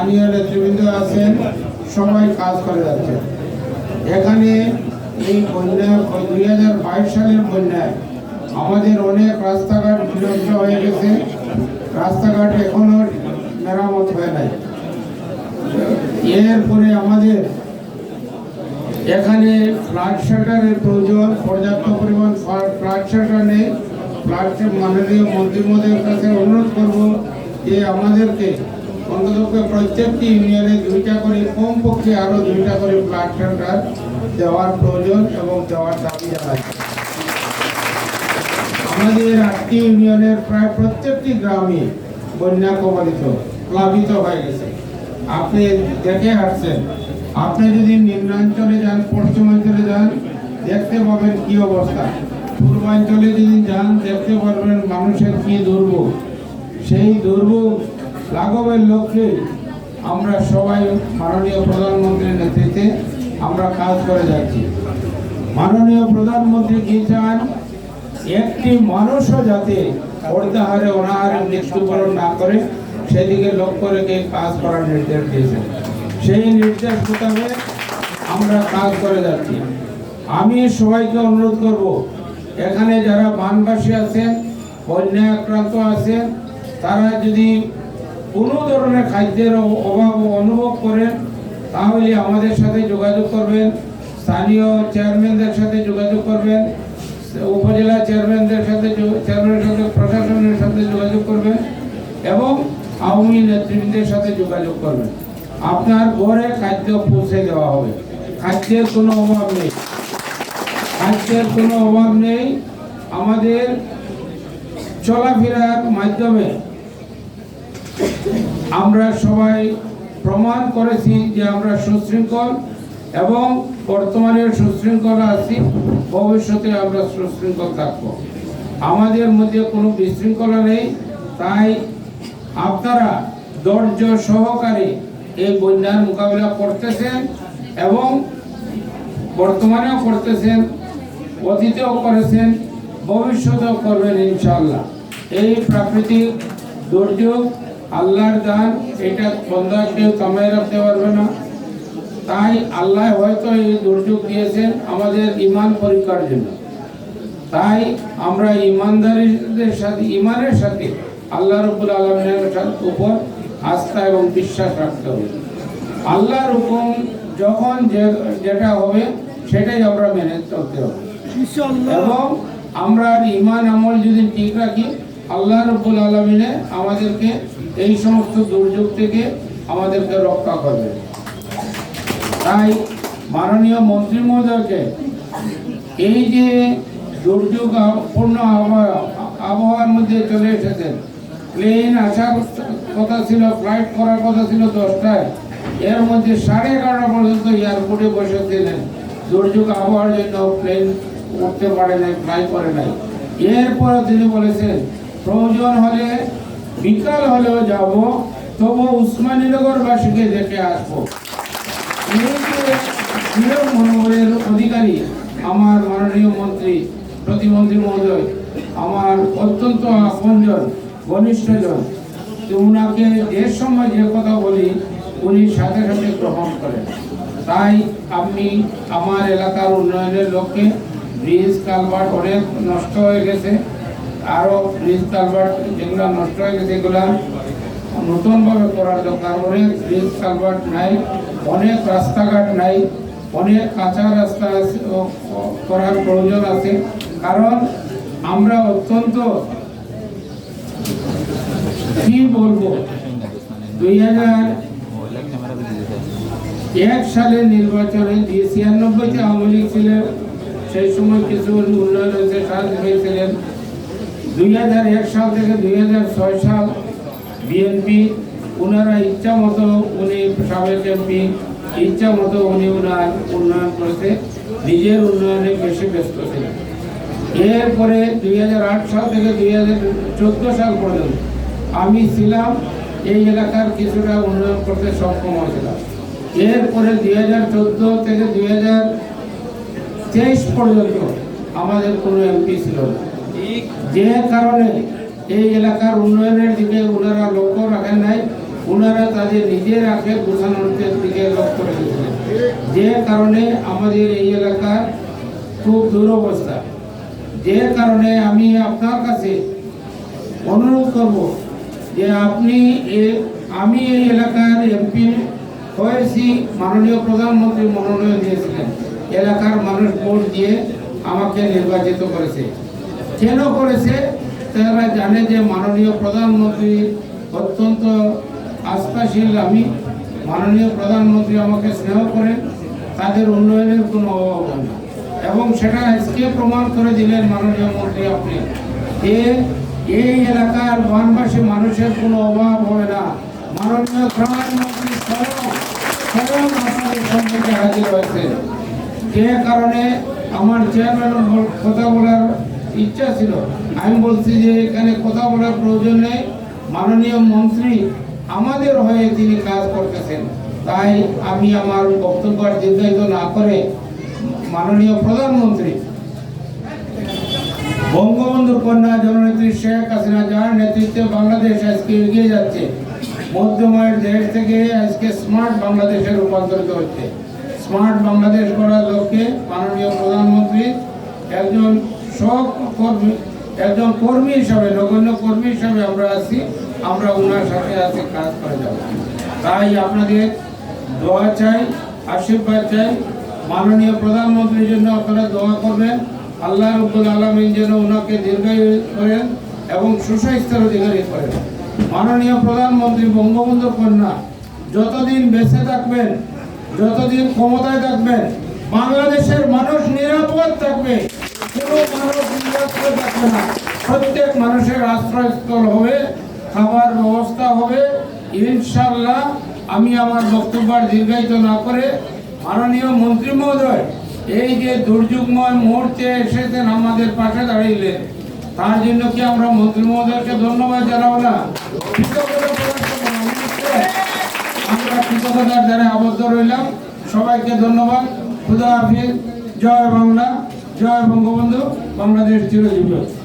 স্থানীয় নেতৃবৃন্দ আছেন সবাই কাজ করে যাচ্ছে। এখানে এই বন্যা, দুই হাজার বাইশ সালের বন্যায় আমাদের অনেক রাস্তাঘাট বিনষ্ট হয়ে গেছে। রাস্তাঘাট এখনও মেরামত হয় নাই। এরপরে আমাদের এখানে ফ্লাড শেল্টারের প্রয়োজন, পর্যাপ্ত পরিমাণ ফ্লাড শেল্টার নেই। ফ্লাড মাননীয় মন্ত্রী মহোদয়ের কাছে অনুরোধ করব যে আমাদেরকে অন্তত প্রত্যেকটি ইউনিয়নে দুইটা করে কমপক্ষে আরও দুইটা করে ফ্লাড শেল্টার দেওয়ার প্রয়োজন এবং দেওয়ার দাবি জানাই। আমাদের আটটি ইউনিয়নের প্রায় প্রত্যেকটি গ্রামে বন্যা কবলিত, প্লাবিত হয়ে গেছে। আপনি দেখে আসছেন আপনি যদি নিম্নাঞ্চলে যান, পশ্চিমাঞ্চলে যান, দেখতে পাবেন কি অবস্থা। পূর্বাঞ্চলে যদি যান, দেখতে পারবেন মানুষের কি দুর্ভোগ। সেই দুর্ভোগ লাঘবের লক্ষ্যে আমরা সবাই মাননীয় প্রধানমন্ত্রীর নেতৃত্বে আমরা কাজ করে যাচ্ছি। মাননীয় প্রধানমন্ত্রী কি চান? একটি মানুষও যাতে অর্ধাহারে অনাহারে মৃত্যুবরণ না করে সেদিকে লক্ষ্য রেখে কাজ করার নির্দেশ দিয়েছেন সেই নির্দেশ মোতাবেক আমরা কাজ করে যাচ্ছি। আমি সবাইকে অনুরোধ করব, এখানে যারা বানবাসী আছেন বন্যা আক্রান্ত আছেন, তারা যদি কোনো ধরনের খাদ্যের অভাব অনুভব করেন, তাহলে আমাদের সাথে যোগাযোগ করবেন। স্থানীয় চেয়ারম্যানদের সাথে যোগাযোগ করবেন। উপজেলা চেয়ারম্যানদের সাথে চেয়ারম্যানের সাথে, প্রশাসনের সাথে যোগাযোগ করবেন এবং আওয়ামী নেতৃবৃন্দের সাথে যোগাযোগ করবেন। আপনার ঘরে খাদ্য পৌঁছে দেওয়া হবে। খাদ্যের কোনো অভাব নেই। খাদ্যের কোনো অভাব নেই। আমাদের চলাফেরার মাধ্যমে আমরা সবাই প্রমাণ করেছি যে আমরা সুশৃঙ্খল এবং বর্তমানে সুশৃঙ্খল আছি, ভবিষ্যতে আমরা সুশৃঙ্খল থাকব। আমাদের মধ্যে কোনো বিশৃঙ্খলা নেই, তাই আপনারা ধৈর্য সহকারে এই বন্যার মোকাবিলা করতেছেন এবং বর্তমানেও করতেছেন, অতীতেও করেছেন, ভবিষ্যতেও করবেন ইনশাল্লাহ এই প্রাকৃতিক দুর্যোগ আল্লাহর দান এটা বন্ধা কেউ থামায় রাখতে পারবে না। তাই আল্লাহ হয়তো এই দুর্যোগ দিয়েছেন আমাদের ইমান পরীক্ষার জন্য। তাই আমরা ইমানদারিদের সাথে ইমানের সাথে আল্লাহ রবুল আলমের উপর আস্থা এবং বিশ্বাস রাখতে হবে। আল্লাহর হুকুম যখন যে- যেটা হবে সেটাই আমরা মেনে চলতে হবে। এবং আমরা ইমান আমল যদি ঠিক রাখি আল্লাহ রব্বুল আলমিনে আমাদেরকে এই সমস্ত দুর্যোগ থেকে আমাদেরকে রক্ষা করবে। তাই মাননীয় মন্ত্রী মহোদয়কে এই যে দুর্যোগ পূর্ণ আবহাওয়া, আবহাওয়ার মধ্যে চলে এসেছেন প্লেন আসার কথা ছিল ফ্লাইট করার কথা ছিল দশটায়, এর মধ্যে সাড়ে এগারোটা পর্যন্ত এয়ারপোর্টে বসেছিলেন দুর্যোগ আবহাওয়ার জন্য প্লেন উঠতে পারে নাই ফ্লাই করে নাই। এরপর তিনি বলেছেন, প্রয়োজন হলে বিকাল হলেও যাব, তবু উসমানীনগরবাসীকে দেখে আসব। মনোবলের অধিকারী আমার মাননীয় মন্ত্রী, প্রতিমন্ত্রী মহোদয়, আমার অত্যন্ত আপনজন, ঘনিষ্ঠজন, উনাকে যে সময় যে কথা বলি, উনি সাথে সাথে গ্রহণ করেন। তাই আমি আমার এলাকার উন্নয়নের লক্ষ্যে ব্রিজ, কালভার্ট অনেক নষ্ট হয়ে গেছে। আরও ব্রিজ কালভার্ট যেগুলো নষ্ট হয়ে গেছে এগুলা নতুনভাবে করার দরকার অনেক ব্রিজ কালভার্ট নাই, অনেক রাস্তাঘাট নাই, অনেক কাঁচা রাস্তা আছে করার প্রয়োজন আছে। কারণ আমরা অত্যন্ত, কি বলব, দুই এক সালে নির্বাচনে দিয়ে ছিয়ানব্বইতে আওয়ামী লীগ ছিলেন, সেই সময় কিছু উন্নয়ন হয়েছে সাহায্য হয়েছিলেন দুই হাজার এক সাল থেকে দুই হাজার ছয় সাল বিএনপি ওনারা ইচ্ছা মতো উনি সাবেক এমপি, ইচ্ছা মতো উনি ওনার উন্নয়ন করেছে, নিজের উন্নয়নে বেশি ব্যস্ত ছিলেন। এরপরে দুই হাজার আট সাল থেকে দুই হাজার চোদ্দ সাল পর্যন্ত আমি ছিলাম, এই এলাকার কিছুটা উন্নয়ন করতে সক্ষম হয়েছিলাম। এরপরে দুই হাজার চোদ্দ থেকে দুই হাজার তেইশ পর্যন্ত আমাদের কোনো এমপি ছিল না। যে কারণে এই এলাকার উন্নয়নের দিকে ওনারা লক্ষ্য রাখেন নাই, ওনারা তাদের নিজের আখে গোছানোর দিকে লক্ষ্য রেখেছিলেন। যে কারণে আমাদের এই এলাকার খুব দুরবস্থা। যে কারণে আমি আপনার কাছে অনুরোধ করব যে আপনি আমি এই এলাকার এমপি হয়েছি, মাননীয় প্রধানমন্ত্রী মনোনয়ন দিয়েছিলেন। এলাকার মানুষ ভোট দিয়ে আমাকে নির্বাচিত করেছে। কেন করেছে, তারা জানে যে মাননীয় প্রধানমন্ত্রী অত্যন্ত আস্থাশীল। আমি মাননীয় প্রধানমন্ত্রী আমাকে স্নেহ করেন, তাদের উন্নয়নের কোনো অভাব হয় না। এবং সেটা আজকে প্রমাণ করে দিলেন মাননীয় মন্ত্রী আপনি, যে এই এলাকার বনবাসী মানুষের কোনো অভাব হবে না। মাননীয় প্রধানমন্ত্রী স্বয়ং আপনাদের সম্মুখে হাজির হয়েছে যে কারণে আমার চেয়ারম্যান কথা বলার ইচ্ছা ছিল। আমি বলছি যে এখানে কথা বলার প্রয়োজন নেই। মাননীয় মন্ত্রী আমাদের হয়ে তিনি কাজ করতেছেন। তাই আমি আমার বক্তব্য দীর্ঘায়িত না করে মাননীয় প্রধানমন্ত্রী, বঙ্গবন্ধুর কন্যা জননেত্রী শেখ হাসিনা যার নেতৃত্বে বাংলাদেশ আজকে এগিয়ে যাচ্ছে মধ্যময়ের দেশ থেকে আজকে স্মার্ট বাংলাদেশে রূপান্তরিত হচ্ছে। স্মার্ট বাংলাদেশ করার লক্ষ্যে মাননীয় প্রধানমন্ত্রী একজন সহকর্মী একজন কর্মী হিসাবে, নগণ্য কর্মী হিসাবে আমরা আছি, আমরা ওনার সাথে আছি, কাজ করে যাব। তাই আপনাদের দোয়া চাই, আশীর্বাদ চাই। মাননীয় প্রধানমন্ত্রীর জন্য আপনারা দোয়া করবেন। আল্লাহ রব্বুল আলমিন যেন ওনাকে দীর্ঘায়ু করেন এবং সুস্বাস্থ্যের অধিকারী করেন। মাননীয় প্রধানমন্ত্রী বঙ্গবন্ধু কন্যা, যতদিন বেঁচে থাকবেন, যতদিন ক্ষমতায় থাকবেন, বাংলাদেশের মানুষ নিরাপদ থাকবে। না। প্রত্যেক মানুষের আশ্রয়স্থল হবে, খাবার ব্যবস্থা হবে। ইনশাল্লাহ আমি আমার বক্তব্য দীর্ঘায়িত না করে মাননীয় মন্ত্রী মহোদয়, এই যে দুর্যোগময় মুহূর্তে এসেছেন আমাদের পাশে দাঁড়িয়েলেন তার জন্য কি আমরা মন্ত্রী মহোদয়কে ধন্যবাদ জানাব না? আমরা কৃতজ্ঞতার দ্বারা আবদ্ধ রইলাম। সবাইকে ধন্যবাদ। খুদা হাফিজ। জয় বাংলা। জয় বঙ্গবন্ধু বাংলাদেশ চিরজীবী।